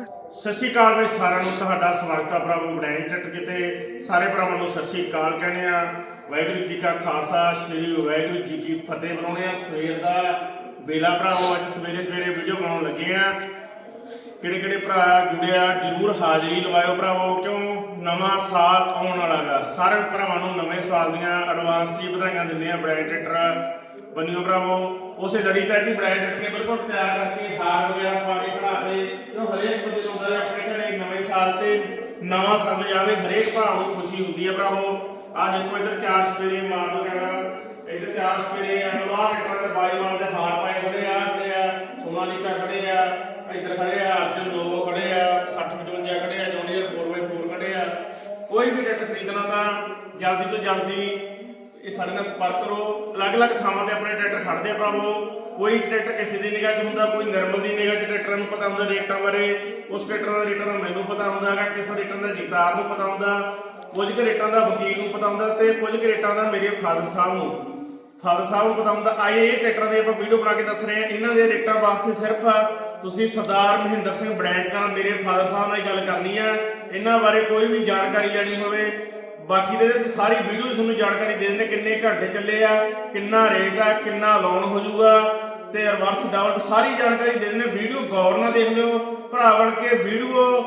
ਸਤਿ ਸ਼੍ਰੀ ਅਕਾਲ ਵੀ ਸਾਰਿਆਂ ਨੂੰ, ਤੁਹਾਡਾ ਸਵਾਗਤ ਹੈ ਪ੍ਰਭੂ ਬਣਾਈ ਟੱਟ ਕਿਤੇ। ਸਾਰੇ ਭਰਾਵਾਂ ਨੂੰ ਸਤਿ ਸ਼੍ਰੀ ਅਕਾਲ ਕਹਿੰਦੇ ਆ। ਵਾਹਿਗੁਰੂ ਜੀ ਕਾ ਖਾਲਸਾ, ਸ੍ਰੀ ਵਾਹਿਗੁਰੂ ਜੀ ਕੀ ਫਤਿਹ ਬਣਾਉਣੇ ਆ। ਸਵੇਰ ਦਾ ਵੇਲਾ ਭਰਾਵੋ, ਅੱਜ ਸਵੇਰੇ ਸਵੇਰੇ ਵੀਡੀਓ ਬਣਾਉਣ ਲੱਗੇ ਆ। ਕਿਹੜੇ ਕਿਹੜੇ ਭਰਾ ਜੁੜਿਆ, ਜਰੂਰ ਹਾਜ਼ਰੀ ਲਵਾਇਓ ਭਰਾਵੋ। ਕਿਉਂ? ਨਵਾਂ ਸਾਲ ਆਉਣ ਵਾਲਾ ਗਾ। ਸਾਰੇ ਭਰਾਵਾਂ ਨੂੰ ਨਵੇਂ ਸਾਲ ਦੀਆਂ ਐਡਵਾਂਸ ਦੀ ਵਧਾਈਆਂ ਦਿੰਦੇ ਆ ਬ੍ਰਾਂਡ ਟਰੈਕਟਰ ਬੰਨਿਓ ਭਰਾਵੋ। ਉਸੇ ਲੜੀ ਤਾਂ ਇਹਦੀ ਬ੍ਰਾਂਡ ਟਰੈਕਟਰ ਨੇ ਬਿਲਕੁਲ ਤਿਆਰ ਕਰਕੇ ਹਾਰ ਵਗੈਰਾ ਪਾ ਕੇ ਖੜਾ ਜੋ ਹਰੇਕ ਬੰਦੇ ਨੂੰ ਹੁੰਦਾ ਆਪਣੇ ਘਰੇ ਨਵੇਂ ਸਾਲ ਤੇ ਨਵਾਂ ਸੰਦ ਜਾਵੇ, ਹਰੇਕ ਭਰਾ ਨੂੰ ਖੁਸ਼ੀ ਹੁੰਦੀ ਹੈ ਭਰਾਵੋ। ਆ ਦੇਖੋ, ਇੱਧਰ ਚਾਰ ਸਵੇਰੇ ਮਾਰ ਵਗੈਰਾ, ਇੱਧਰ ਚਾਰ ਸਵੇਰੇ ਆ ਲੋਹਾ ਟਰੈਕਟਰ ਦੇ ਬਾਈ ਵਾਲ ਦੇ ਹਾਰ ਪਾਏ ਖੜੇ ਆ ਖੜੇ ਆ ਸੋਨਾਲੀਕਾ ਖੜੇ ਆ, ਇੱਧਰ ਖੜੇ ਆ, ਅਰਜਨ ਲੋਗੋ ਖੜੇ ਆ 60 55 ਖੜੇ ਆ ਜੌਨੀਅਰ 4x4 ਖੜੇ ਆ ਕੋਈ ਵੀ ਟਰੈਕਟਰ ਖਰੀਦਣਾ ਤਾਂ ਜਲਦੀ ਤੋਂ ਜਲਦੀ ਇਹ ਸਾਡੇ ਨਾਲ ਸੰਪਰਕ ਕਰੋ। ਅਲੱਗ-ਅਲੱਗ ਥਾਵਾਂ ਤੇ ਆਪਣੇ ਟਰੈਕਟਰ ਖੜਦੇ ਆ ਭਰਾਵੋ। ਕੋਈ ਟਰੈਕਟਰ ਕਿਸੇ ਦੀ ਨਿਗਾਹ 'ਚ ਹੁੰਦਾ, ਕੋਈ ਨਿਰਮਲ ਦੀ ਨਿਗਾਹ 'ਚ ਟਰੈਕਟਰਾਂ ਨੂੰ ਪਤਾ ਹੁੰਦਾ ਰੇਟਾਂ ਬਾਰੇ। ਉਸ ਟਰੈਕਟਰ ਦਾ ਰੇਟਾਂ ਦਾ ਮੈਨੂੰ ਪਤਾ ਹੁੰਦਾ ਹੈਗਾ, ਕਿਸ ਰੇਟਾਂ ਦਾ ਜਗਤਾਰ ਨੂੰ ਪਤਾ ਹੁੰਦਾ। ਕੁਝ ਕੁ ਰੇਟਾਂ ਦਾ ਵਕੀਲ ਨੂੰ ਪਤਾ ਹੁੰਦਾ ਤੇ ਕੁਝ ਕੁ ਰੇਟਾਂ ਦਾ ਮੇਰੇ ਫਾਦਰ ਸਾਹਿਬ ਨੂੰ। ਫਾਦਰ ਸਾਹਿਬ ਨੂੰ ਪਤਾ ਹੁੰਦਾ। ਆਏ ਇਹ ਟਰੈਕਟਰਾਂ ਦੇ ਆਪਾਂ ਵੀਡੀਓ ਬਣਾ ਕੇ ਦੱਸ ਰਹੇ ਹਾਂ। ਇਹਨਾਂ ਦੇ ਰੇਟਾਂ ਵਾਸਤੇ ਸਿਰਫ ਤੁਸੀਂ ਸਰਦਾਰ ਮਹਿੰਦਰ ਸਿੰਘ ਬੜੈਂਚ ਨਾਲ ਮੇਰੇ ਫਾਦਰ ਸਾਹਿਬ ਨਾਲ ਹੀ ਗੱਲ ਕਰਨੀ ਆ। ਇਹਨਾਂ ਬਾਰੇ ਕੋਈ ਵੀ ਜਾਣਕਾਰੀ ਲੈਣੀ ਹੋਵੇ, ਬਾਕੀ ਦੇ ਵਿੱਚ ਸਾਰੀ ਵੀਡੀਓ ਤੁਹਾਨੂੰ ਜਾਣਕਾਰੀ ਦੇ ਦਿੰਦੇ ਕਿੰਨੇ ਘੰਟੇ ਚੱਲੇ ਆ, ਕਿੰਨਾ ਰੇਟ ਆ, ਕਿੰਨਾ ਲੋਨ ਹੋ ਜਾਊਗਾ ਤੇ ਰਿਵਰਸ ਡਬਲ ਸਾਰੀ ਜਾਣਕਾਰੀ ਦੇ ਦਿੰਦੇ ਵੀਡੀਓ ਗੌਰ ਨਾਲ ਦੇਖ ਲਿਓ। ਭਰਾ ਬਣ ਕੇ ਵੀਡੀਓ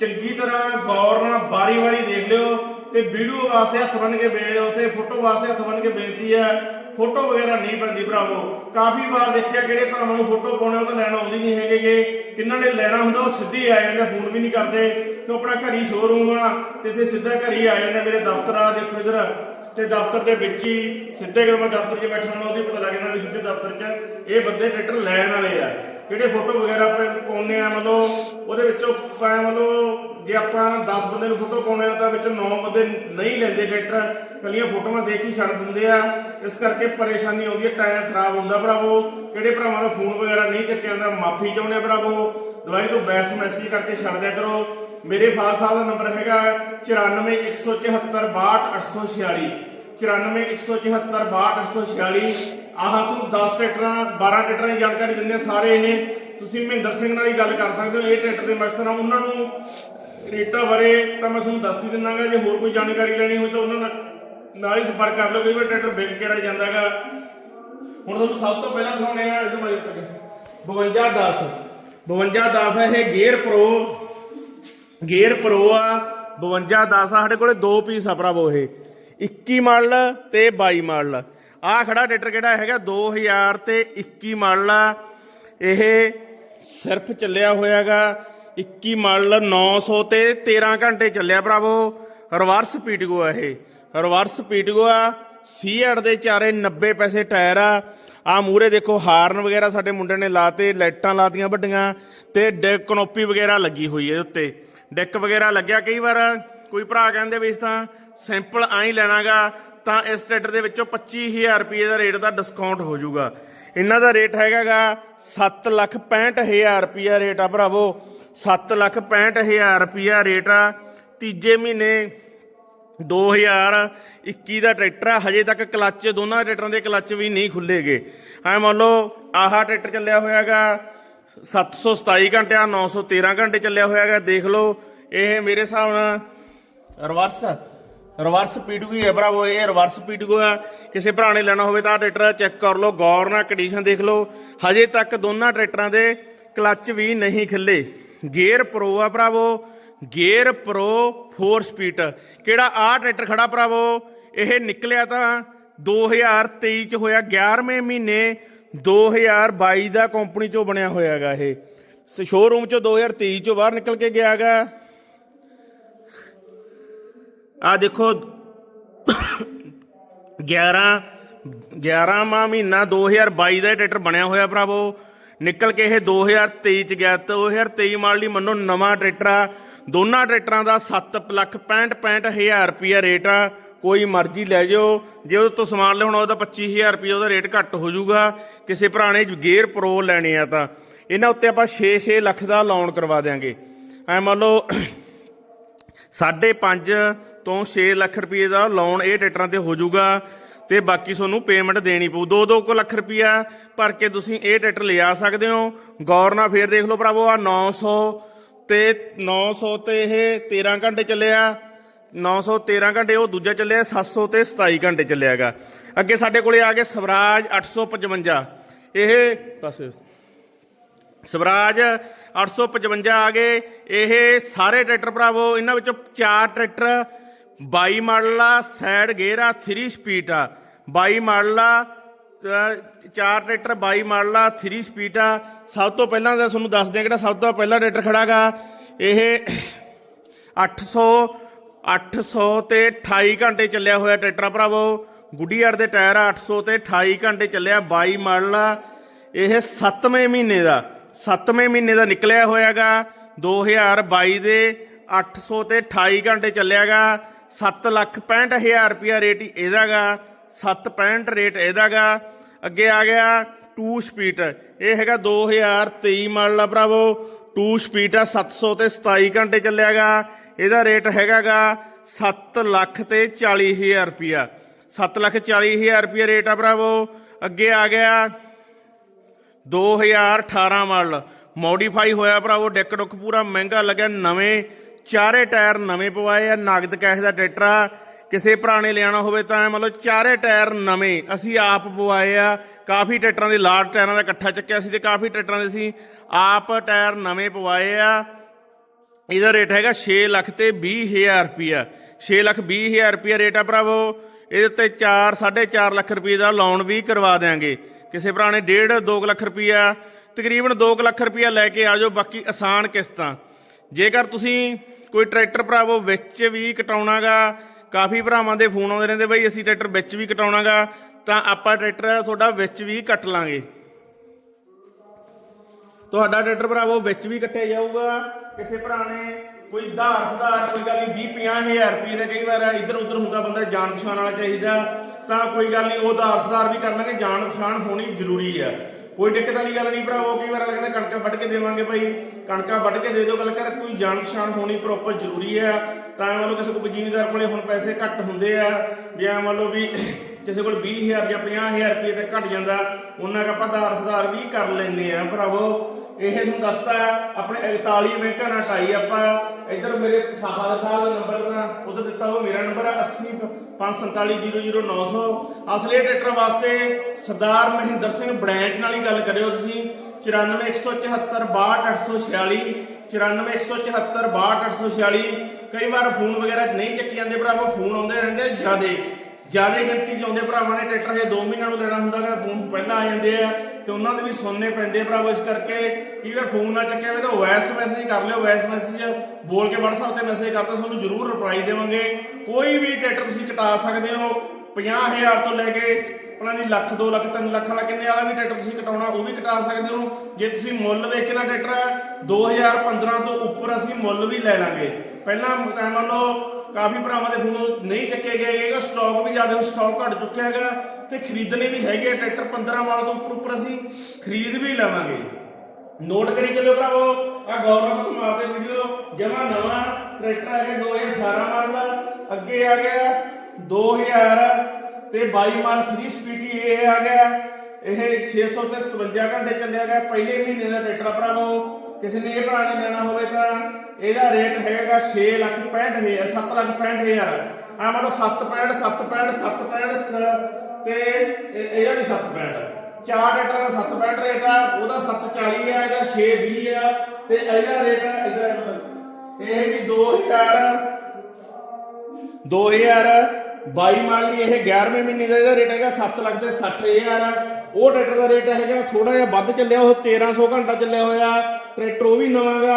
ਚੰਗੀ ਤਰ੍ਹਾਂ ਗੌਰ ਨਾਲ ਬਾਰੀ-ਬਾਰੀ ਦੇਖ ਲਿਓ ਤੇ ਵੀਡੀਓ ਵਾਸਤੇ ਹੱਥ ਬੰਨ ਕੇ ਬੇੜ ਤੇ ਫੋਟੋ ਵਾਸਤੇ ਹੱਥ ਬੰਨ ਕੇ ਬੇਨਤੀ ਹੈ ਫੋਟੋ ਵਗੈਰਾ ਨਹੀਂ ਪੈਂਦੀ ਭਰਾਵੋ। ਕਾਫੀ ਵਾਰ ਦੇਖਿਆ ਕਿਹੜੇ ਭਰਾਵਾਂ ਨੂੰ ਫੋਟੋ ਪਾਉਣੇ ਉਹ ਤਾਂ ਲੈਣ ਆਉਂਦੀ ਨਹੀਂ ਹੈਗੇਗੇ ਕਿੰਨਾਂ ਨੇ ਲੈਣਾ ਹੁੰਦਾ ਉਹ ਸਿੱਧੇ ਆ ਜਾਂਦੇ, ਫੋਨ ਵੀ ਨਹੀਂ ਕਰਦੇ। ਕਿਉਂ ਆਪਣਾ ਘਰੀ ਸ਼ੋਰੂਮ ਆ, ਤੇ ਇੱਥੇ ਸਿੱਧਾ ਘਰੀ ਆ ਜਾਂਦੇ ਮੇਰੇ ਦਫ਼ਤਰ ਆ, ਦੇਖੋ ਇਧਰ। ਤੇ ਦਫ਼ਤਰ ਦੇ ਵਿੱਚ ਹੀ ਸਿੱਧੇ ਜਦੋਂ ਮੈਂ ਦਫ਼ਤਰ 'ਚ ਬੈਠਾ ਹਾਂ ਉਹਦੀ ਪਤਾ ਲੱਗ ਜਾਂਦਾ ਵੀ ਸਿੱਧੇ ਦਫ਼ਤਰ 'ਚ ਇਹ ਬੰਦੇ ਟਰੈਕਟਰ ਲੈਣ ਵਾਲੇ ਆ। ਜਿਹੜੇ ਫੋਟੋ ਵਗੈਰਾ ਆਪਾਂ ਪਾਉਂਦੇ ਆ, ਮਤਲਬ ਉਹਦੇ ਵਿੱਚੋਂ ਆਪਾਂ, ਮਤਲਬ ਜੇ ਆਪਾਂ 10 ਬੰਦੇ ਨੂੰ ਫੋਟੋ ਪਾਉਂਦੇ ਆ, ਤਾਂ ਵਿੱਚ 9 ਬੰਦੇ ਨਹੀਂ ਲੈਂਦੇ ਟਰੈਕਟਰ ਕੱਲੀਆਂ ਫੋਟੋਆਂ ਦੇਖ ਹੀ ਛੱਡ ਦਿੰਦੇ ਆ। ਇਸ ਕਰਕੇ ਪਰੇਸ਼ਾਨੀ ਆਉਂਦੀ ਹੈ, ਟਾਇਰ ਖਰਾਬ ਹੁੰਦਾ ਭਰਾਵੋ। ਕਿਹੜੇ ਭਰਾਵਾਂ ਦਾ ਫੋਨ ਵਗੈਰਾ ਨਹੀਂ ਚੱਕਿਆ ਜਾਂਦਾ, ਮਾਫੀ ਚਾਹੁੰਦੇ ਆ ਭਰਾਵੋ। ਦਵਾਈ ਤੋਂ ਬੈਸ ਮੈਸੇਜ ਕਰਕੇ ਛੱਡ ਦਿਆ ਕਰੋ। ਮੇਰੇ ਫਾਦਰ ਸਾਹਿਬ ਦਾ ਨੰਬਰ ਹੈਗਾ 9417762846 9417762846 ਆਹ ਤੁਹਾਨੂੰ 10 ਟਰੈਕਟਰਾਂ 12 ਟਰੈਕਟਰਾਂ ਦੀ ਜਾਣਕਾਰੀ ਦਿੰਦੇ ਆ ਸਾਰੇ ਇਹ ਤੁਸੀਂ ਮਹਿੰਦਰ ਸਿੰਘ ਨਾਲ ਹੀ ਗੱਲ ਕਰ ਸਕਦੇ ਹੋ। ਇਹ ਟਰੈਕਟਰ ਦੇ ਮਕਸਦ ਆ। ਉਹਨਾਂ ਨੂੰ ਰੇਟਾਂ ਬਾਰੇ ਤਾਂ ਮੈਂ ਤੁਹਾਨੂੰ ਦੱਸ ਹੀ ਦਿੰਨਾਗਾ ਜੇ ਹੋਰ ਕੋਈ ਜਾਣਕਾਰੀ ਲੈਣੀ ਹੋਈ ਤਾਂ ਉਹਨਾਂ ਨਾਲ ਨਾਲ ਹੀ ਸੰਪਰਕ ਕਰ ਲਓ। ਕਈ ਵਾਰ ਟਰੈਕਟਰ ਵਿਕ ਕੇ ਰਹਿ ਜਾਂਦਾਗਾ ਹੁਣ ਤੁਹਾਨੂੰ ਸਭ ਤੋਂ ਪਹਿਲਾਂ ਦਿਖਾਉਣੇ ਆ ਇਹਦੇ ਬਾਰੇ ਤੱਕ 5210 5210 ਹੈ ਇਹ ਗੇਅਰ ਪ੍ਰੋ। ਗੇਅਰ ਪ੍ਰੋ ਆ। 5210 ਆ। ਸਾਡੇ ਕੋਲੇ ਦੋ ਪੀਸ ਆ ਭਰਾਵੋ ਇਹ। 21 ਮਾਡਲ ਤੇ 22 ਮਾਡਲ। ਆ ਖੜਾ ਟਰੈਕਟਰ ਕਿਹੜਾ ਹੈਗਾ? 2000 ਤੇ 21 ਮਾਡਲ ਆ। ਇਹ ਸਿਰਫ ਚੱਲਿਆ ਹੋਇਆਗਾ 21 ਮਾਡਲ 900 ਤੇ 13 ਘੰਟੇ ਚੱਲਿਆ ਭਰਾਵੋ। ਰਿਵਰਸ ਪੀਟਗੋ ਆ ਇਹ। ਰਿਵਰਸ ਪੀਟਗੋ ਆ ਸੀਐਡ ਦੇ ਚਾਰੇ 90 ਪੈਸੇ ਟਾਇਰ ਆ। ਆ ਮੂਰੇ ਦੇਖੋ, ਹਾਰਨ ਵਗੈਰਾ ਸਾਡੇ ਮੁੰਡੇ ਨੇ ਲਾਤੇ, ਲਾਈਟਾਂ ਲਾਤੀਆਂ ਵੱਡੀਆਂ ਤੇ ਡੈਕ ਕਨੋਪੀ ਵਗੈਰਾ ਲੱਗੀ ਹੋਈ ਹੈ ਇਹਦੇ ਉੱਤੇ। ਡੈਕ ਵਗੈਰਾ ਲੱਗਿਆ ਕਈ ਵਾਰ। ਕੋਈ ਭਰਾ ਕਹਿੰਦੇ ਵੀ ਇਸ ਤਾਂ ਸਿੰਪਲ ਐਂ ਲੈਣਾਗਾ। ਤਾਂ ਇਸ ਟਰੈਕਟਰ ਦੇ ਵਿੱਚੋਂ 25000 ਰੁਪਏ ਦਾ ਰੇਟ ਦਾ ਡਿਸਕਾਊਂਟ ਹੋ ਜਾਊਗਾ ਇਹਨਾਂ ਦਾ ਰੇਟ ਹੈਗਾਗਾ 765000 ਰੁਪਿਆ ਰੇਟ ਆ ਭਰਾਵੋ। 765000 ਰੁਪਿਆ ਰੇਟ ਆ। ਤੀਜੇ ਮਹੀਨੇ 2021 ਦਾ ਟਰੈਕਟਰ ਆ। ਹਜੇ ਤੱਕ ਕਲੱਚ, ਦੋਨਾਂ ਟਰੈਕਟਰਾਂ ਦੇ ਕਲੱਚ ਵੀ ਨਹੀਂ ਖੁੱਲੇਗੇ ਐ ਮੰਨ ਲਓ, ਆਹ ਟਰੈਕਟਰ ਚੱਲਿਆ ਹੋਇਆਗਾ 727 ਘੰਟੇ ਆ 913 ਘੰਟੇ ਚੱਲਿਆ ਹੋਇਆਗਾ। ਦੇਖ ਲਓ, ਇਹ ਮੇਰੇ ਹਿਸਾਬ ਨਾਲ ਰਿਵਰਸ ਰਿਵਰਸ ਪੀਟਗੋ ਹੈ ਭਰਾਵੋ, ਇਹ ਰਿਵਰਸ ਪੀਟਗੋ ਆ ਕਿਸੇ ਭਰਾ ਨੇ ਲੈਣਾ ਹੋਵੇ ਤਾਂ ਟਰੈਕਟਰ ਚੈੱਕ ਕਰ ਲਓ, ਗੌਰ ਨਾਲ ਕੰਡੀਸ਼ਨ ਦੇਖ ਲਓ। ਹਜੇ ਤੱਕ ਦੋਨਾਂ ਟਰੈਕਟਰਾਂ ਦੇ ਕਲੱਚ ਵੀ ਨਹੀਂ ਖਿੱਲੇ। ਗੇਅਰ ਪ੍ਰੋ ਆ ਭਰਾਵੋ ਗੇਅਰ ਪ੍ਰੋ 4 ਸਪੀਡ ਕਿਹੜਾ ਆ ਟਰੈਕਟਰ ਖੜਾ ਭਰਾਵੋ? ਇਹ ਨਿਕਲਿਆ ਤਾਂ 2023 ਚ ਹੋਇਆ 11ਵੇਂ ਮਹੀਨੇ 2022 ਦਾ ਕੰਪਨੀ ਚੋਂ ਬਣਿਆ ਹੋਇਆਗਾ ਇਹ। ਸ਼ੋਰੂਮ ਚੋਂ 2023 ਚੋਂ ਬਾਹਰ ਨਿਕਲ ਕੇ ਗਿਆਗਾ। ਆ ਦੇਖੋ 11 11ਵਾਂ ਮਹੀਨਾ 2022 ਦਾ ਇਹ ਟਰੈਕਟਰ ਬਣਿਆ ਹੋਇਆ ਭਰਾਵੋ। ਨਿਕਲ ਕੇ ਇਹ 2023 ਚ ਗਿਆ 2023 ਮਾਡਲ ਦੀ ਮੰਨੋ ਨਵਾਂ ਟਰੈਕਟਰ ਆ। ਦੋਨਾਂ ਟਰੈਕਟਰਾਂ ਦਾ 7 ਲੱਖ 65 65000 ਰੁਪਿਆ ਰੇਟ ਆ। ਕੋਈ ਮਰਜ਼ੀ ਲੈ ਜਾਓ। ਜੇ ਉਹਦੇ ਤੋਂ ਸਮਾਨ ਲਿਆਉਣਾ ਉਹਦਾ 25000 ਰੁਪਏ ਉਹਦਾ ਰੇਟ ਘੱਟ ਹੋ ਜਾਊਗਾ। ਕਿਸੇ ਭਰਾ ਨੇ ਗੇਅਰ ਪ੍ਰੋ ਲੈਣੇ ਆ ਤਾਂ। ਇਹਨਾਂ ਉੱਤੇ ਆਪਾਂ 6-6 ਲੱਖ ਦਾ ਲੋਨ ਕਰਵਾ ਦਿਆਂਗੇ। ਐ ਮੰਨ ਲਓ 5.5 ਤੋਂ 6 ਲੱਖ ਰੁਪਏ ਦਾ ਲੋਨ ਇਹ ਟਰੈਕਟਰਾਂ ਤੇ ਹੋ ਜਾਊਗਾ ਤੇ ਬਾਕੀ ਤੁਹਾਨੂੰ ਪੇਮੈਂਟ ਦੇਣੀ ਪਊ। 2-2 ਕੁ ਲੱਖ ਰੁਪਿਆ ਭਰ ਕੇ ਤੁਸੀਂ ਇਹ ਟਰੈਕਟਰ ਲਿਆ ਸਕਦੇ ਹੋ। ਗੌਰ ਨਾਲ ਫੇਰ ਦੇਖ ਲਓ ਭਰਾਵੋ ਆ 900 ਤੇ 900 ਤੇ ਇਹ 13 ਘੰਟੇ ਚੱਲਿਆ। 913 ਘੰਟੇ, ਉਹ ਦੂਜਾ ਚੱਲਿਆ 700 ਤੇ 27 ਘੰਟੇ ਚੱਲਿਆਗਾ ਅੱਗੇ ਸਾਡੇ ਕੋਲੇ ਆ ਗਏ ਸਵਰਾਜ 855 ਇਹ ਬਸ ਸਵਰਾਜ 855 ਆ ਗਏ। ਇਹ ਸਾਰੇ ਟਰੈਕਟਰ ਭਰਾਵੋ, ਇਹਨਾਂ ਵਿੱਚੋਂ ਚਾਰ ਟਰੈਕਟਰ 22 ਮਾਡਲ ਆ ਸਾਈਡ ਗੇਅਰ ਆ 3 ਸਪੀਡ ਆ। 22 ਮਾਡਲ ਆ ਚਾਰ ਟਰੈਕਟਰ 22 ਮਾਡਲ ਆ 3 ਸਪੀਡ ਆ। ਸਭ ਤੋਂ ਪਹਿਲਾਂ ਤਾਂ ਤੁਹਾਨੂੰ ਦੱਸ ਦਿਆਂ ਕਿਹੜਾ ਸਭ ਤੋਂ ਪਹਿਲਾ ਟਰੈਕਟਰ ਖੜਾਗਾ ਇਹ 800 800 ਤੇ 28 ਘੰਟੇ ਚੱਲਿਆ ਹੋਇਆ ਟਰੈਕਟਰ ਭਰਾਵੋ। ਗੁੱਡੀਆਰ ਦੇ ਟਾਇਰ ਆ 800 ਤੇ 28 ਘੰਟੇ ਚੱਲਿਆ 22 ਮਾਡਲ ਆ ਇਹ 7ਵੇਂ ਮਹੀਨੇ ਦਾ 7ਵੇਂ ਮਹੀਨੇ ਦਾ ਨਿਕਲਿਆ ਹੋਇਆਗਾ 2022 ਦੇ 800 ਤੇ 28 ਘੰਟੇ ਚੱਲਿਆਗਾ 7 ਲੱਖ 65000 ਰੁਪਿਆ ਰੇਟ ਹੀ ਇਹਦਾਗਾ 765 ਰੇਟ ਇਹਦਾਗਾ। ਅੱਗੇ ਆ ਗਿਆ 2 ਸਪੀਡ, ਇਹ ਹੈਗਾ 2023 ਮਾਡਲ ਆ ਭਰਾਵੋ। 2 ਸਪੀਡ ਆ 700 ਤੇ 27 ਘੰਟੇ ਚੱਲਿਆਗਾ। ਇਹਦਾ ਰੇਟ ਹੈਗਾਗਾ 7 ਲੱਖ ਤੇ 40000 ਰੁਪਿਆ 7 ਲੱਖ 40000 ਰੁਪਿਆ ਰੇਟ ਆ ਭਰਾਵੋ। ਅੱਗੇ ਆ ਗਿਆ 2018 ਮਾਡਲ। ਮੋਡੀਫਾਈ ਹੋਇਆ ਭਰਾਵੋ, ਡੈਕ ਡੁੱਕ ਪੂਰਾ ਮਹਿੰਗਾ ਲੱਗਿਆ, ਨਵੇਂ ਚਾਰੇ ਟਾਇਰ ਨਵੇਂ ਪਵਾਏ ਆ, ਨਗਦ ਕੈਸ਼ ਦਾ ਟਰੈਕਟਰ ਆ। ਕਿਸੇ ਭਰਾ ਨੇ ਲਿਆਣਾ ਹੋਵੇ ਤਾਂ ਮਤਲਬ ਚਾਰੇ ਟਾਇਰ ਨਵੇਂ ਅਸੀਂ ਆਪ ਪਵਾਏ ਆ। ਕਾਫੀ ਟਰੈਕਟਰਾਂ ਦੇ ਲਾਟ ਟਾਇਰਾਂ ਦਾ ਇਕੱਠਾ ਚੱਕਿਆ ਸੀ ਤੇ ਕਾਫੀ ਟਰੈਕਟਰਾਂ ਦੇ ਅਸੀਂ ਆਪ ਟਾਇਰ ਨਵੇਂ ਪਵਾਏ ਆ। ਇਹਦਾ ਰੇਟ ਹੈਗਾ 6 ਲੱਖ ਤੇ 20000 ਰੁਪਿਆ 6 ਲੱਖ 20000 ਰੁਪਿਆ ਰੇਟ ਆ ਭਰਾਵੋ। ਇਹਦੇ ਉੱਤੇ 4 4.5 ਲੱਖ ਰੁਪਏ ਦਾ ਲੋਨ ਵੀ ਕਰਵਾ ਦੇਾਂਗੇ ਕਿਸੇ ਭਰਾ ਨੇ 1.5 2 ਲੱਖ ਰੁਪਿਆ ਤਕਰੀਬਨ 2 ਲੱਖ ਰੁਪਿਆ ਲੈ ਕੇ ਆ ਜਾਓ, ਬਾਕੀ ਆਸਾਨ ਕਿਸ਼ਤਾਂ। ਜੇਕਰ ਤੁਸੀਂ ਕੋਈ ਟਰੈਕਟਰ ਭਰਾਵੋ, ਵਿੱਚ ਵੀ ਕਟਾਉਣਾਗਾ, ਕਾਫੀ ਭਰਾਵਾਂ ਦੇ ਫੋਨ ਆਉਂਦੇ ਰਹਿੰਦੇ, ਬਈ ਅਸੀਂ ਟਰੈਕਟਰ ਵਿੱਚ ਵੀ ਕਟਾਉਣਾਗਾ, ਤਾਂ ਆਪਾਂ ਟਰੈਕਟਰ ਤੁਹਾਡਾ ਵਿੱਚ ਵੀ ਕੱਟ ਲਾਂਗੇ। ਤੁਹਾਡਾ ਟਰੈਕਟਰ ਭਰਾਵੋ, ਵਿੱਚ ਵੀ ਕੱਟਿਆ ਜਾਊਗਾ। ਕਿਸੇ ਭਰਾ ਨੇ ਕੋਈ ਧਾਰ ਸੁਧਾਰ, ਕੋਈ ਗੱਲ ਨਹੀਂ 20 50000 ਰੁਪਏ ਦਾ ਕਈ ਵਾਰ ਇੱਧਰ ਉੱਧਰ ਹੁੰਦਾ ਬੰਦਾ ਜਾਣ ਪਛਾਣ ਵਾਲਾ ਚਾਹੀਦਾ, ਤਾਂ ਕੋਈ ਗੱਲ ਨਹੀਂ, ਉਹ ਧਾਰ ਸੁਧਾਰ ਵੀ ਕਰ ਲਾਂਗੇ ਜਾਣ ਪਛਾਣ ਹੋਣੀ ਜ਼ਰੂਰੀ ਆ। ਕੋਈ ਦਿੱਕਤ ਵਾਲੀ ਗੱਲ ਨਹੀਂ ਭਰਾਵੋ ਕਈ ਵਾਰ ਅਗਲਾ ਕਹਿੰਦਾ ਕਣਕਾਂ ਵੱਢ ਕੇ ਦੇਵਾਂਗੇ ਭਾਈ। ਕਣਕਾਂ ਵੱਢ ਕੇ ਦੇ ਦਿਓ, ਗੱਲ ਕਰ, ਕੋਈ ਜਾਣ ਪਛਾਣ ਹੋਣੀ ਪ੍ਰੋਪਰ ਜ਼ਰੂਰੀ ਆ। ਤਾਂ ਮੰਨ ਲਓ ਕਿਸੇ ਕੋਲ ਜ਼ਿਮੀਂਦਾਰ ਕੋਲੇ ਹੁਣ ਪੈਸੇ ਘੱਟ ਹੁੰਦੇ ਆ, ਵੀ ਐਂ ਮੰਨ ਲਓ ਵੀ ਕਿਸੇ ਕੋਲ 20000 ਜਾਂ 50000 ਰੁਪਏ ਤੇ ਘੱਟ ਜਾਂਦਾ, ਉਹਨਾਂ ਦਾ ਆਪਾਂ ਧਾਰ ਸੁਧਾਰ ਵੀ ਕਰ ਲੈਂਦੇ ਆ, ਭਰਾਵੋ। ਇਹ ਤੁਹਾਨੂੰ ਦੱਸਦਾ ਆਪਣੇ 41 ਮਿੰਟਾਂ ਨਾਲ ਟਾਈ ਆਪਾਂ ਇੱਧਰ ਮੇਰੇ ਸਾਫਾ ਸਾਹਿਬ ਦਾ ਨੰਬਰ ਦਾ ਉਧਰ ਦਿੱਤਾ ਉਹ ਮੇਰਾ ਨੰਬਰ ਹੈ 8054700900 ਅਸਲੇ ਟਰੈਕਟਰ ਵਾਸਤੇ ਸਰਦਾਰ ਮਹਿੰਦਰ ਸਿੰਘ ਬ੍ਰਾਂਚ ਨਾਲ ਹੀ ਗੱਲ ਕਰਿਓ ਤੁਸੀਂ। 9417462846 9417462846 ਕਈ ਵਾਰ ਫੋਨ ਵਗੈਰਾ ਨਹੀਂ ਚੱਕੀ ਜਾਂਦੇ ਭਰਾਵੋ, ਫੋਨ ਆਉਂਦੇ ਰਹਿੰਦੇ ਜਿਆਦੇ। ਜ਼ਿਆਦਾ ਗਿਣਤੀ ਚ ਆਉਂਦੇ ਭਰਾਵਾਂ ਨੇ ਟਰੈਕਟਰ ਜੇ 2 ਮਹੀਨਿਆਂ ਨੂੰ ਲੈਣਾ ਹੁੰਦਾਗਾ ਫੋਨ ਪਹਿਲਾਂ ਆ ਜਾਂਦੇ ਆ ਤੇ ਉਹਨਾਂ ਦੇ ਵੀ ਸੁਣਨੇ ਪੈਂਦੇ ਆ ਭਰਾਵੋ ਇਸ ਕਰਕੇ। ਕਈ ਵਾਰ ਫੋਨ ਨਾ ਚੱਕਿਆ ਹੋਵੇ ਤਾਂ ਵੌਇਸ ਮੈਸੇਜ ਕਰ ਲਿਓ ਵੌਇਸ ਮੈਸੇਜ ਬੋਲ ਕੇ WhatsApp ਤੇ ਮੈਸੇਜ ਕਰਤਾ ਤੁਹਾਨੂੰ ਜ਼ਰੂਰ ਰਿਪਲਾਈ ਦੇਵਾਂਗੇ। ਕੋਈ ਵੀ ਟਰੈਕਟਰ ਤੁਸੀਂ ਕਟਾ ਸਕਦੇ ਹੋ 50000 ਤੋਂ ਲੈ ਕੇ ਆਪਣਾ ਦੀ ਲੱਖ 2 ਲੱਖ 3 ਲੱਖ ਵਾਲਾ ਕਿੰਨੇ ਵਾਲਾ ਵੀ ਟਰੈਕਟਰ ਤੁਸੀਂ ਕਟਾਉਣਾ, ਉਹ ਵੀ ਕਟਾ ਸਕਦੇ ਹੋ। ਜੇ ਤੁਸੀਂ ਮੁੱਲ ਵੇਚਣਾ ਟਰੈਕਟਰ 2015 ਤੋਂ ਉੱਪਰ ਅਸੀਂ ਮੁੱਲ ਵੀ ਲੈ ਲਾਂਗੇ। ਪਹਿਲਾਂ ਤਾਂ ਮੰਨ ਲਓ ਕਾਫੀ ਭਰਾਵਾਂ ਦੇ ਫੋਨ ਨਹੀਂ ਚੱਕੇ ਗਏ ਹੈਗੇ ਸਟਾਕ ਵੀ ਜ਼ਿਆਦਾ ਸਟਾਕ ਘਟ ਚੁੱਕਿਆ ਹੈਗਾ ਤੇ ਖਰੀਦਣੇ ਵੀ ਹੈਗੇ ਟਰੈਕਟਰ 15 ਮਾਡਲ ਤੋਂ ਉੱਪਰ ਉੱਪਰ ਅਸੀਂ ਖਰੀਦ ਵੀ ਲਵਾਂਗੇ। ਨੋਟ ਕਰੀ ਚੱਲਿਓ ਭਰਾਵੋ ਆ ਗੌਰਵ ਕੁਮਾਰ ਦੇ ਵੀਡੀਓ ਜਮਾ ਨਵਾਂ ਟਰੈਕਟਰ ਹੈ 2018 ਮਾਡਲ ਦਾ, ਅੱਗੇ ਆ ਗਿਆ 2000 ਤੇ 22 ਮਾਡਲ 3 ਸਪੀਡੀ ਇਹ ਆ ਗਿਆ। ਇਹ 600 ਤੇ 57 ਘੰਟੇ ਚੱਲਿਆ ਗਿਆ, ਪਹਿਲੇ ਮਹੀਨੇ ਦਾ ਟਰੈਕਟਰ ਭਰਾਵੋ, ਕਿਸੇ ਨੇ ਇਹ ਭਰਾ ਨੇ ਲੈਣਾ ਹੋਵੇ ਤਾਂ ਇਹਦਾ ਰੇਟ ਹੈਗਾ 6 ਲੱਖ 65000 7 ਲੱਖ 65000 ਆ ਮਤਲਬ 765 765 765 ਤੇ ਇਹਦਾ ਵੀ 765 ਚਾਰ ਟਰੈਕਟਰ ਦਾ 765 ਰੇਟ ਆ, ਉਹਦਾ 740 ਆ ਇਹਦਾ 620 ਆ, ਤੇ ਇਹਦਾ ਰੇਟ ਆ ਇਧਰ ਇਹ ਵੀ 2000 2022 ਮਾਲ ਦੀ ਇਹ 11ਵੇਂ ਮਹੀਨੇ ਦਾ ਇਹਦਾ ਰੇਟ ਹੈਗਾ 7 ਲੱਖ ਤੇ 60000 ਆ ਉਹ ਟਰੈਕਟਰ ਦਾ ਰੇਟ ਹੈਗਾ ਥੋੜਾ ਜਿਹਾ ਵੱਧ ਚੱਲਿਆ, ਉਹ 1300 ਘੰਟਾ ਚੱਲਿਆ ਹੋਇਆ। ਟਰੈਕਟਰ ਉਹ ਵੀ ਨਵਾਂਗਾ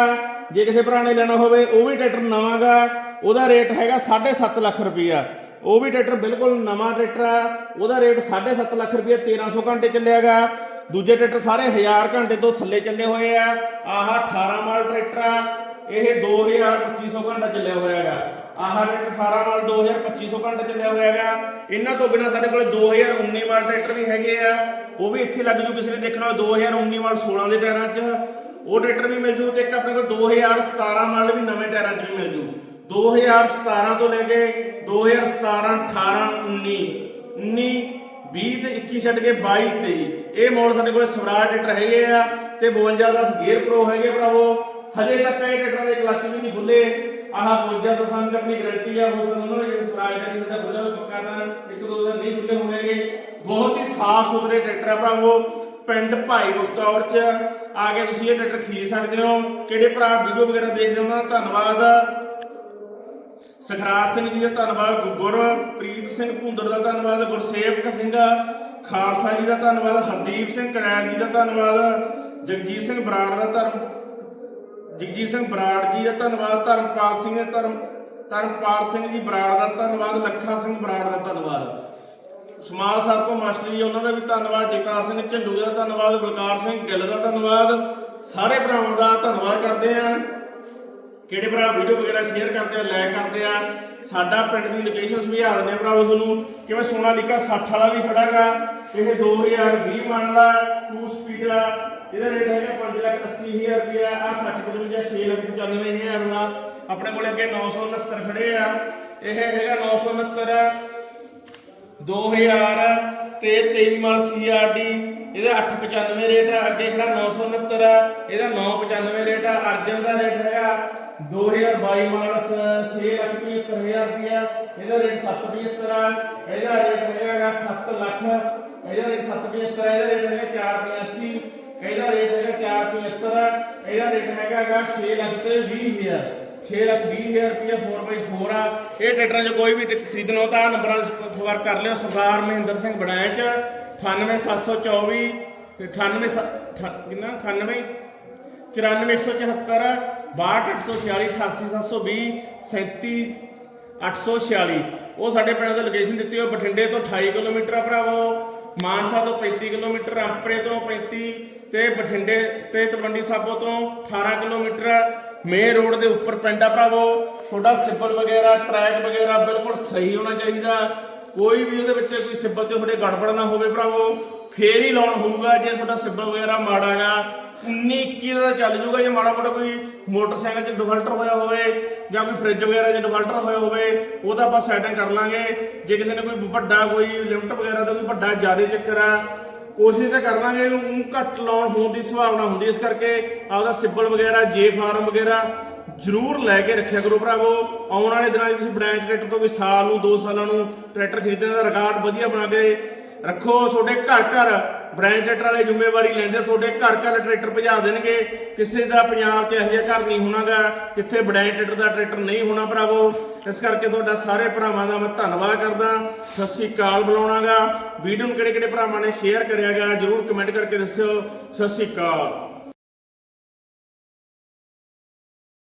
ਜੇ ਕਿਸੇ ਭਰਾ ਨੇ ਲੈਣਾ ਹੋਵੇ, ਉਹ ਵੀ ਟਰੈਕਟਰ ਨਵਾਂਗਾ। ਉਹਦਾ ਰੇਟ ਹੈਗਾ 7.5 ਲੱਖ ਰੁਪਈਆ ਉਹ ਵੀ ਟਰੈਕਟਰ ਬਿਲਕੁਲ ਨਵਾਂ ਟਰੈਕਟਰ ਆ। ਉਹਦਾ ਰੇਟ 7.5 ਲੱਖ ਰੁਪਈਆ 1300 ਘੰਟੇ ਚੱਲਿਆਗਾ। ਦੂਜੇ ਟਰੈਕਟਰ ਸਾਰੇ 1000 ਘੰਟੇ ਤੋਂ ਥੱਲੇ ਚੱਲੇ ਹੋਏ ਆ। ਆਹ 18 ਮਾਲ ਟਰੈਕਟਰ ਆ। ਇਹ 2250 ਘੰਟਾ ਚੱਲਿਆ ਹੋਇਆ ਹੈਗਾ ਆਹ ਟਰੈਕਟਰ 18 ਮਾਡਲ 2250 ਘੰਟਾ ਚੱਲਿਆ ਹੋਇਆ ਹੈਗਾ ਇਹਨਾਂ ਤੋਂ ਬਿਨਾ ਸਾਡੇ ਕੋਲੇ 2019 ਮਾਡਲ ਟਰੈਕਟਰ ਵੀ ਹੈਗੇ ਆ। ਉਹ ਵੀ ਇੱਥੇ ਲੱਗ ਜੂ, ਕਿਸੇ ਨੇ ਦੇਖਣਾ ਹੋਵੇ 2019 ਮਾਡਲ 16 ਦੇ ਟਾਇਰਾਂ 'ਚ। ਉਹ ਟਰੈਕਟਰ ਵੀ ਮਿਲ ਜੂ ਤੇ ਇੱਕ ਆਪਣੇ ਕੋਲ 2017 ਮਾਡਲ ਵੀ ਨਵੇਂ ਟਾਇਰਾਂ 'ਚ ਵੀ ਮਿਲ ਜੂ। 2017 ਤੋਂ ਲੈ ਕੇ 2017 18 19 19 20 ਤੇ 21 ਛੱਡ ਕੇ 22 23 ਇਹ ਮਾਡਲ ਸਾਡੇ ਕੋਲ ਸਵਰਾਜ ਟਰੈਕਟਰ ਹੈਗੇ ਆ ਤੇ 52 10 ਗੇਅਰ ਪ੍ਰੋ ਹੈਗੇ ਭਰਾਵੋ। ਹਜੇ ਤੱਕ ਇਹ ਟਰੈਕਟਰਾਂ ਦੇ ਕਲੱਚ ਵੀ ਨਹੀਂ ਖੁੱਲੇ। ਆਹ ਪੁੱਜਾ ਤਾਂ ਸਾਨੂੰ ਆਪਣੀ ਗਾਰੰਟੀ ਆ, ਹੋ ਸਕਦਾ ਉਹਨਾਂ ਦਾ ਕਿਸੇ ਸਰਾਜ ਦਾ ਕਿਸੇ ਦਾ ਖੁੱਲਾ ਪੱਕਾ ਤਾਂ ਇੱਕ ਦੋ ਦਾ ਨਹੀਂ ਖੁੱਲੇ ਹੋਣਗੇ। ਬਹੁਤ ਹੀ ਸਾਫ਼ ਸੁਥਰੇ ਟਰੈਕਟਰ ਆ ਭਰਾਵੋ। ਪਿੰਡ ਭਾਈ ਬਖਤੌਰ ਚ ਆ ਕੇ ਤੁਸੀਂ ਇਹ ਟਰੈਕਟਰ ਖਰੀਦ ਸਕਦੇ ਹੋ। ਕਿਹੜੇ ਭਰਾ ਵੀਡੀਓ ਵਗੈਰਾ ਦੇਖਦੇ ਹੋ? ਉਹਨਾਂ ਦਾ ਧੰਨਵਾਦ। ਸਖਰਾਜ ਸਿੰਘ ਜੀ ਦਾ ਧੰਨਵਾਦ, ਗੁਰਪ੍ਰੀਤ ਸਿੰਘ ਭੁੰਦੜ ਦਾ ਧੰਨਵਾਦ, ਗੁਰਸੇਵਕ ਸਿੰਘ ਖਾਲਸਾ ਜੀ ਦਾ ਧੰਨਵਾਦ, ਹਰਦੀਪ ਸਿੰਘ ਕੜੈਲ ਜੀ ਦਾ ਧੰਨਵਾਦ, ਜਗਜੀਤ ਸਿੰਘ ਬਰਾੜ ਦਾ ਧਰਮ ਜਗਜੀਤ ਸਿੰਘ ਬਰਾੜ ਜੀ ਦਾ ਧੰਨਵਾਦ, ਧਰਮਪਾਲ ਸਿੰਘ ਧਰਮ, ਧਰਮਪਾਲ ਸਿੰਘ ਜੀ ਬਰਾੜ ਦਾ ਧੰਨਵਾਦ, ਲੱਖਾ ਸਿੰਘ ਬਰਾੜ ਦਾ ਧੰਨਵਾਦ। ਸਮਾਲ ਸਾਹਿਬ ਤੋਂ ਮਾਸਟਰ ਜੀ, ਉਹਨਾਂ ਦਾ ਵੀ ਧੰਨਵਾਦ, ਜਗਤਾਰ ਸਿੰਘ ਝੰਡੂ ਦਾ ਧੰਨਵਾਦ, ਬਲਕਾਰ ਸਿੰਘ ਗਿੱਲ ਦਾ ਧੰਨਵਾਦ। ਸਾਰੇ ਭਰਾਵਾਂ ਦਾ ਧੰਨਵਾਦ ਕਰਦੇ ਆਂ ਕਿਹੜੇ ਭਰਾ ਵੀਡੀਓ ਵਗੈਰਾ ਸ਼ੇਅਰ ਕਰਦੇ ਆ ਲਾਈਕ ਕਰਦੇ ਆ। ਸਾਡਾ ਪਿੰਡ ਦੀ ਲੋਕੇਸ਼ਨ ਸਮਝਾ ਦਿੰਦੇ ਆ ਭਰਾਵੋ ਤੁਹਾਨੂੰ। ਕਿਵੇਂ ਸੋਨਾ ਲਿਕਾ 60 ਵਾਲਾ ਵੀ ਖੜਾਗਾ ਇਹ 2020 ਮਾਡਲ ਆ 2 ਸਪੀਡ ਆ। ਇਹਦਾ ਰੇਟ ਹੈਗਾ 5 ਲੱਖ 80 ਹਜ਼ਾਰ ਰੁਪਇਆ। ਆ 60 55 6 ਲੱਖ 95 ਹਜ਼ਾਰ ਦਾ। ਆਪਣੇ ਕੋਲ ਅੱਗੇ 969 ਖੜੇ ਆ। ਇਹ ਹੈਗਾ 969 2000 ਤੇ 23 ਮਾਲ ਸੀਆਰਡੀ ਇਹਦਾ 895 ਰੇਟ ਆ, ਅੱਗੇ ਖੜਾ 969 ਆ, ਇਹਦਾ 995 ਰੇਟ ਆ, ਅਰਜਨ ਦਾ ਰੇਟ ਹੈਗਾ 2022 ਮਾਲ 675000 ਰੁਪਇਆ ਇਹਦਾ ਰੇਟ 775 ਆ, ਇਹਦਾ ਰੇਟ ਹੈਗਾ 7 ਲੱਖ, ਇਹਦਾ ਰੇਟ 775 ਇਹਦਾ ਰੇਟ ਹੈਗਾ 485 ਇਹਦਾ ਰੇਟ ਹੈਗਾ 475 ਇਹਦਾ ਰੇਟ ਹੈਗਾ 6 ਲੱਖ ਤੇ 20000 6 ਲੱਖ 20000 ਰੁਪਇਆ 4x4 ਆ। ਇਹ ਟਰੈਕਟਰਾਂ 'ਚ ਕੋਈ ਵੀ ਟਰੈਕਟਰ ਖਰੀਦਣਾ ਤਾਂ ਨੰਬਰਾਂ 'ਤੇ ਸੰਪਰਕ ਕਰ ਲਿਓ। ਸਰਦਾਰ ਮਹਿੰਦਰ ਸਿੰਘ ਬੜਾਇਚ 98724 98 ਸ- ਅਠਾ- ਕਿੰਨਾ? 98 94174 62846 88720 37 846 ਉਹ ਸਾਡੇ ਪਿੰਡ ਦੀ ਲੋਕੇਸ਼ਨ ਦਿੱਤੀ ਹੋਈ, ਬਠਿੰਡੇ ਤੋਂ 28 ਕਿਲੋਮੀਟਰ ਆ ਭਰਾਵੋ। ਮਾਨਸਾ ਤੋਂ 35 ਕਿਲੋਮੀਟਰ, ਰਾਮਪੁਰੇ ਤੋਂ 35 ਤੇ ਬਠਿੰਡੇ ਤੇ ਤਲਵੰਡੀ ਸਾਬੋ ਤੋਂ 18 ਕਿਲੋਮੀਟਰ। ਮੇਨ ਰੋਡ ਦੇ ਉੱਪਰ ਪਿੰਡ ਆ ਭਰਾਵੋ। ਤੁਹਾਡਾ ਸਿਬਲ ਵਗੈਰਾ ਟਰੈਕ ਵਗੈਰਾ ਬਿਲਕੁਲ ਸਹੀ ਹੋਣਾ ਚਾਹੀਦਾ। ਕੋਈ ਵੀ ਉਹਦੇ ਵਿੱਚ ਕੋਈ ਸਿਬਲ 'ਚ ਤੁਹਾਡੇ ਗੜਬੜ ਨਾ ਹੋਵੇ ਭਰਾਵੋ। ਫੇਰ ਹੀ ਲੋਨ ਹੋਊਗਾ ਜੇ ਤੁਹਾਡਾ ਸਿਬਲ ਵਗੈਰਾ ਮਾੜਾਗਾ 19 21 ਦਾ ਚੱਲ ਜੂਗਾ ਜੇ ਮਾੜਾ ਮੋਟਾ ਕੋਈ ਮੋਟਰਸਾਈਕਲ 'ਚ ਡਿਫਾਲਟਰ ਹੋਇਆ ਹੋਵੇ ਜਾਂ ਕੋਈ ਫ੍ਰਿਜ ਵਗੈਰਾ 'ਚ ਡਿਫਾਲਟਰ ਹੋਇਆ ਹੋਵੇ, ਉਹ ਤਾਂ ਆਪਾਂ ਸੈਟਿੰਗ ਕਰ ਲਾਂਗੇ। ਜੇ ਕਿਸੇ ਨੇ ਕੋਈ ਵੱਡਾ ਕੋਈ ਲਿਮਟ ਵਗੈਰਾ ਦਾ ਕੋਈ ਵੱਡਾ ਜ਼ਿਆਦਾ ਚੱਕਰ ਆ ਕੋਸ਼ਿਸ਼ ਤਾਂ ਕਰ ਲਾਂਗੇ ਉਹ ਘੱਟ ਲਾਉਣ ਹੋਣ ਦੀ ਸੰਭਾਵਨਾ ਹੁੰਦੀ ਇਸ ਕਰਕੇ ਆਪਦਾ ਸਿੱਬਲ ਵਗੈਰਾ, ਜੇ ਫਾਰਮ ਵਗੈਰਾ ਜ਼ਰੂਰ ਲੈ ਕੇ ਰੱਖਿਆ ਕਰੋ ਭਰਾਵੋ। ਆਉਣ ਵਾਲੇ ਦਿਨਾਂ 'ਚ ਤੁਸੀਂ ਬ੍ਰਾਂਚ ਟਰੈਕਟਰ ਤੋਂ ਵੀ ਸਾਲ ਨੂੰ 2 ਸਾਲਾਂ ਨੂੰ ਟਰੈਕਟਰ ਖਰੀਦਣ ਦਾ ਰਿਕਾਰਡ ਵਧੀਆ ਬਣਾ ਕੇ ਰੱਖੋ। ਤੁਹਾਡੇ ਘਰ ਘਰ ਬ੍ਰਾਂਚ ਟਰੈਕਟਰ ਵਾਲੇ ਜ਼ਿੰਮੇਵਾਰੀ ਲੈਂਦੇ ਤੁਹਾਡੇ ਘਰ ਘਰ ਟਰੈਕਟਰ ਭਜਾ ਦੇਣਗੇ। ਕਿਸੇ ਦਾ ਪੰਜਾਬ 'ਚ ਇਹੋ ਜਿਹਾ ਘਰ ਨਹੀਂ ਹੋਣਾਗਾ ਕਿੱਥੇ ਬ੍ਰਾਂਚ ਟਰੈਕਟਰ ਦਾ ਟਰੈਕਟਰ ਨਹੀਂ ਹੋਣਾ ਭਰਾਵੋ। ਇਸ ਕਰਕੇ ਤੁਹਾਡਾ ਸਾਰੇ ਭਰਾਵਾਂ ਦਾ ਮੈਂ ਧੰਨਵਾਦ ਕਰਦਾ। ਸਤਿ ਸ਼੍ਰੀ ਅਕਾਲ ਬੁਲਾਉਣਾਗਾ। ਵੀਡੀਓ ਨੂੰ ਕਿਹੜੇ ਕਿਹੜੇ ਭਰਾਵਾਂ ਨੇ ਸ਼ੇਅਰ ਕਰਿਆਗਾ, ਜਰੂਰ ਕਮੈਂਟ ਕਰਕੇ ਦੱਸਿਓ। ਸਤਿ ਸ਼੍ਰੀ ਅਕਾਲ।